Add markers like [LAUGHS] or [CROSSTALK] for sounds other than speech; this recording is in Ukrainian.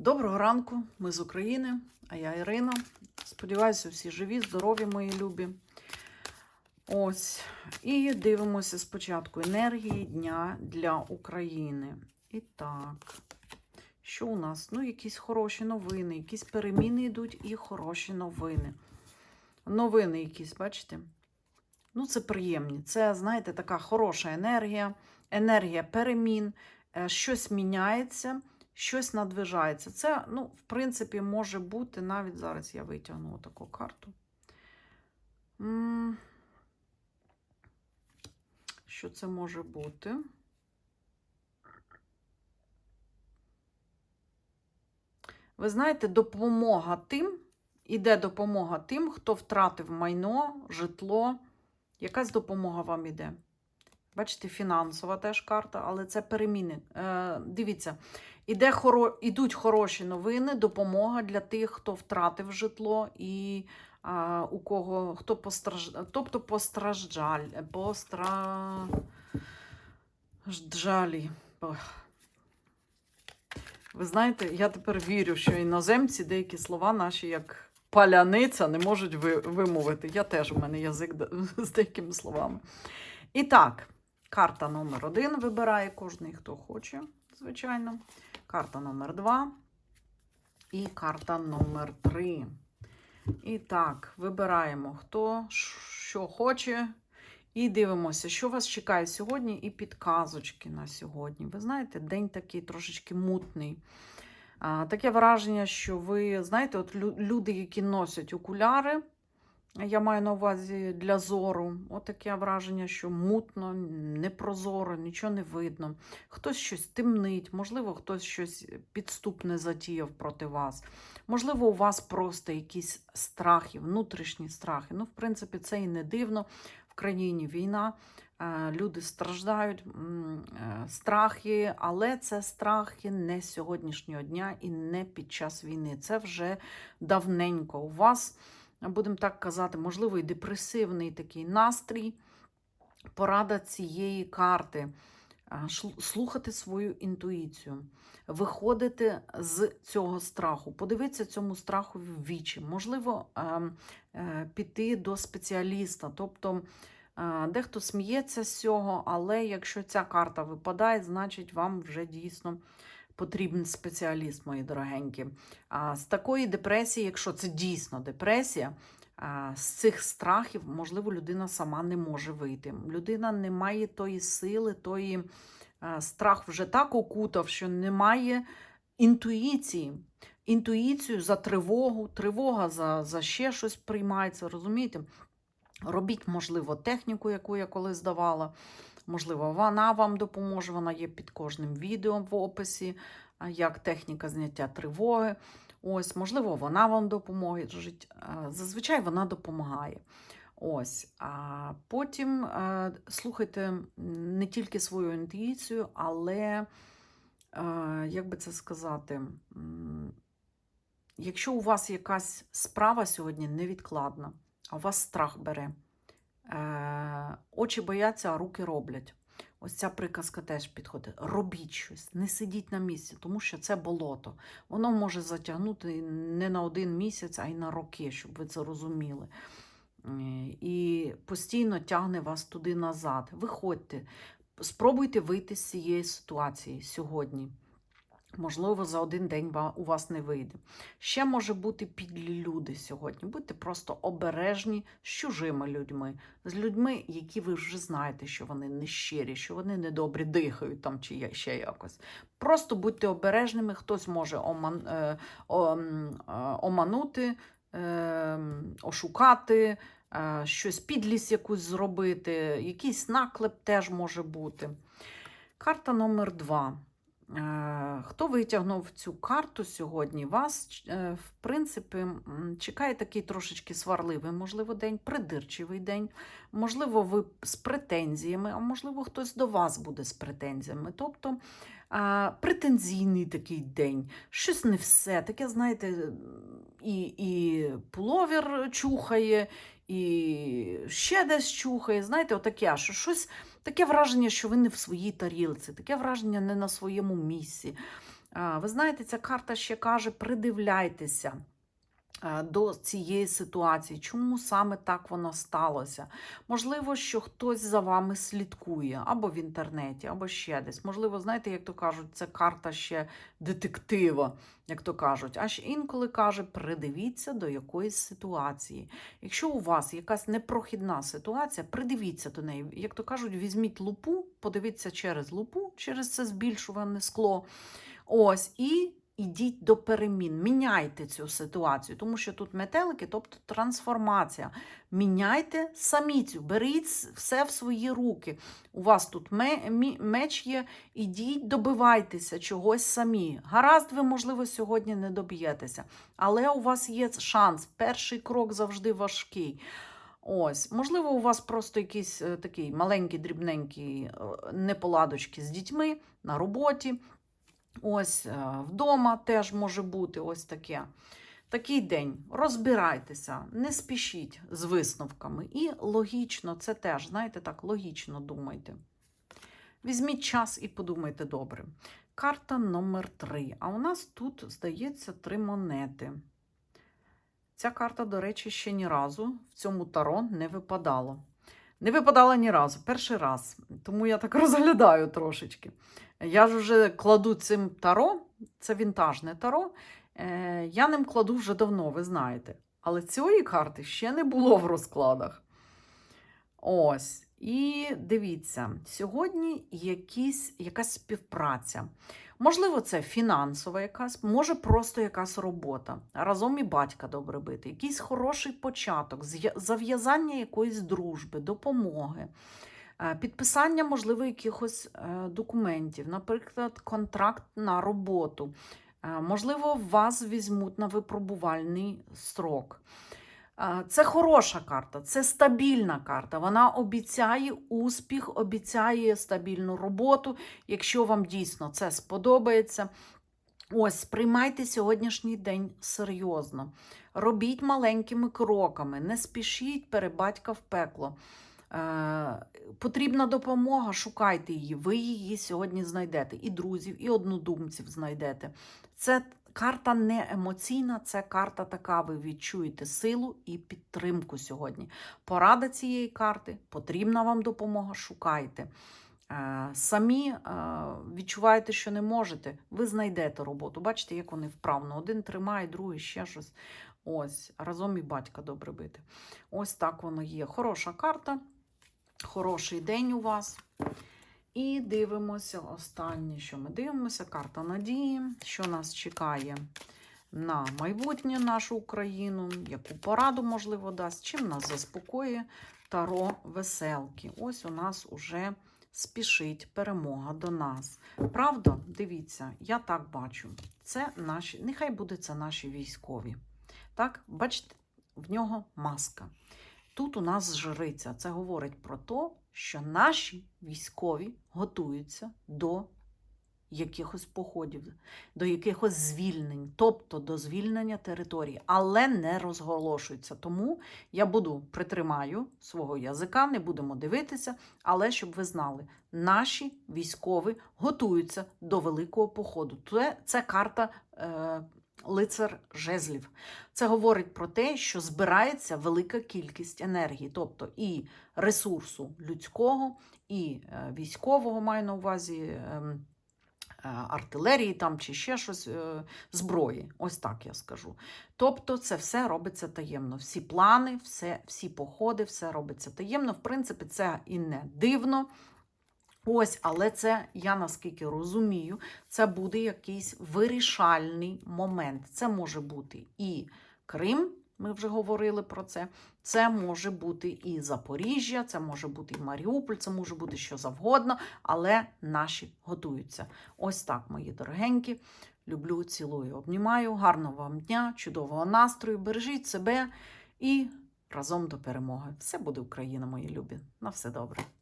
Доброго ранку, ми з України, а я Ірина. Сподіваюся, всі живі, здорові, мої любі. Ось. І дивимося спочатку енергії дня для України. І так, що у нас? Ну, якісь хороші новини, якісь переміни йдуть і хороші новини. Новини якісь, бачите? Ну, це приємні. Це, знаєте, така хороша енергія, енергія перемін, е, щось міняється щось надвижається. Це, ну, в принципі, може бути навіть зараз я витягну таку карту. Що це може бути? Ви знаєте, допомога тим, іде допомога тим, хто втратив майно, житло. Якась допомога вам іде. Бачите, фінансова теж карта, але це переміни. Е, Дивіться, іде хоро... ідуть хороші новини, допомога для тих, хто втратив житло і а, у кого хто постраж... тобто постраждаль... постраждалі. Ви знаєте, я тепер вірю, що іноземці деякі слова наші, як паляниця, не можуть ви... вимовити. Я теж у мене язик [LAUGHS] з деякими словами. І так. Карта номер один вибирає кожний, хто хоче, звичайно. Карта номер два і карта номер три. І так, вибираємо, хто що хоче. І дивимося, що вас чекає сьогодні, і підказочки на сьогодні. Ви знаєте, день такий трошечки мутний. Таке враження, що ви знаєте, от люди, які носять окуляри. Я маю на увазі для зору. Отаке враження, що мутно, непрозоро, нічого не видно. Хтось щось темнить, можливо, хтось щось підступне затіяв проти вас. Можливо, у вас просто якісь страхи, внутрішні страхи. Ну, в принципі, це і не дивно. В країні війна, е, люди страждають, е, страхи, але це страхи не сьогоднішнього дня і не під час війни. Це вже давненько у вас будемо так казати, можливо, і депресивний такий настрій. Порада цієї карти. Слухати свою інтуїцію, виходити з цього страху, подивитися цьому страху в вічі, можливо, е, піти до спеціаліста. Тобто дехто сміється з цього, але якщо ця карта випадає, значить вам вже дійсно потрібен спеціаліст, мої дорогенькі. А з такої депресії, якщо це дійсно депресія, з цих страхів, можливо, людина сама не може вийти. Людина не має тої сили, тої страх вже так окутав, що немає інтуїції. Інтуїцію за тривогу, тривога за, за ще щось приймається, розумієте? Робіть, можливо, техніку, яку я колись давала. Можливо, вона вам допоможе, вона є під кожним відео в описі, як техніка зняття тривоги. Ось, можливо, вона вам допоможе. Зазвичай вона допомагає. Ось, а потім слухайте не тільки свою інтуїцію, але, як би це сказати, якщо у вас якась справа сьогодні невідкладна, а у вас страх бере, е, очі бояться, а руки роблять. Ось ця приказка теж підходить. Робіть щось, не сидіть на місці, тому що це болото. Воно може затягнути не на один місяць, а й на роки, щоб ви це розуміли. Е, І постійно тягне вас туди назад. Виходьте, спробуйте вийти з цієї ситуації сьогодні. Можливо, за один день у вас не вийде. Ще може бути підлі люди сьогодні. Будьте просто обережні з чужими людьми, з людьми, які ви вже знаєте, що вони нещирі, що вони недобрі дихають там чи ще якось. Просто будьте обережними, хтось може оман, е, е, оманути, е, ошукати, е, щось підлість якусь зробити, якийсь наклеп теж може бути. Карта номер два. Е, Хто витягнув цю карту сьогодні? Вас, е, в принципі, чекає такий трошечки сварливий, можливо, день, придирчивий день. Можливо, ви з претензіями, а можливо, хтось до вас буде з претензіями. Тобто а, претензійний такий день. Щось не все. Таке, знаєте, і, і пуловір чухає, і ще десь чухає. Знаєте, отаке, що щось таке враження, що ви не в своїй тарілці, таке враження не на своєму місці. А, Ви знаєте, ця карта ще каже: придивляйтеся до цієї ситуації, чому саме так воно сталося. Можливо, що хтось за вами слідкує або в інтернеті, або ще десь. Можливо, знаєте, як то кажуть, це карта ще детектива, як то кажуть. Аж інколи каже, придивіться до якоїсь ситуації. Якщо у вас якась непрохідна ситуація, придивіться до неї. Як то кажуть, візьміть лупу, подивіться через лупу, через це збільшуване скло. Ось, і ідіть до перемін, міняйте цю ситуацію, тому що тут метелики, тобто трансформація. Міняйте самі цю, беріть все в свої руки. У вас тут меч є, ідіть, добивайтеся чогось самі. Гаразд, ви, можливо, сьогодні не доб'єтеся, але у вас є шанс. Перший крок завжди важкий. Ось, можливо, у вас просто якісь е, такий маленький, дрібненький е, неполадочки з дітьми на роботі. Ось е, вдома теж може бути ось таке. Такий день. Розбирайтеся, не спішіть з висновками. І логічно, це теж, знаєте, так, логічно думайте. Візьміть час і подумайте добре. Карта номер 3. А у нас тут, здається, три монети. Ця карта, до речі, ще ні разу в цьому таро не випадала. Не випадала ні разу, перший раз. Тому я так [LAUGHS] розглядаю трошечки. Я ж вже кладу цим таро, це вінтажне таро. Е, я ним кладу вже давно, ви знаєте. Але цієї карти ще не було в розкладах. Ось. І дивіться, сьогодні якісь, якась співпраця. Можливо, це фінансова якась, може просто якась робота. Разом і батька добре бити, якийсь хороший початок, зав'язання якоїсь дружби, допомоги, підписання, можливо, якихось е, документів, наприклад, контракт на роботу. Е, Можливо, вас візьмуть на випробувальний строк. Е, Це хороша карта, це стабільна карта. Вона обіцяє успіх, обіцяє стабільну роботу, якщо вам дійсно це сподобається. Ось, сприймайте сьогоднішній день серйозно. Робіть маленькими кроками, не спішіть перебатька в пекло. Е, потрібна допомога, шукайте її. Ви її сьогодні знайдете. І друзів, і однодумців знайдете. Це карта не емоційна, це карта така. Ви відчуєте силу і підтримку сьогодні. Порада цієї карти, потрібна вам допомога, шукайте. Е, Самі е, відчуваєте, що не можете, ви знайдете роботу. Бачите, як вони вправно. Один тримає, другий ще щось. Ось, разом і батька добре бити. Ось так воно є. Хороша карта, хороший день у вас. І дивимося останнє, що ми дивимося. Карта надії, що нас чекає на майбутнє нашу Україну, яку пораду, можливо, дасть, чим нас заспокоює Таро веселки. Ось у нас уже спішить перемога до нас. Правда, дивіться, я так бачу. Це наші, нехай буде це наші військові. Так, бачите, в нього маска. Тут у нас жриця. Це говорить про те, що наші військові готуються до якихось походів, до якихось звільнень, тобто до звільнення території, але не розголошуються. Тому я буду притримаю свого язика, не будемо дивитися, але щоб ви знали, наші військові готуються до великого походу. Це, це карта. Е, Лицар жезлів. Це говорить про те, що збирається велика кількість енергії, тобто і ресурсу людського, і е, військового маю на увазі. ем, е, Артилерії там чи ще щось е, зброї, ось так я скажу. Тобто, це все робиться таємно. Всі плани, все, всі походи, все робиться таємно. В принципі, це і не дивно. Ось, але це, я наскільки розумію, це буде якийсь вирішальний момент. Це може бути і Крим, ми вже говорили про це. Це може бути і Запоріжжя, це може бути і Маріуполь, це може бути що завгодно, але наші готуються. Ось так, мої дорогенькі. Люблю, цілую, обнімаю. Гарного вам дня, чудового настрою. Бережіть себе і разом до перемоги. Все буде Україна, мої любі. На все добре.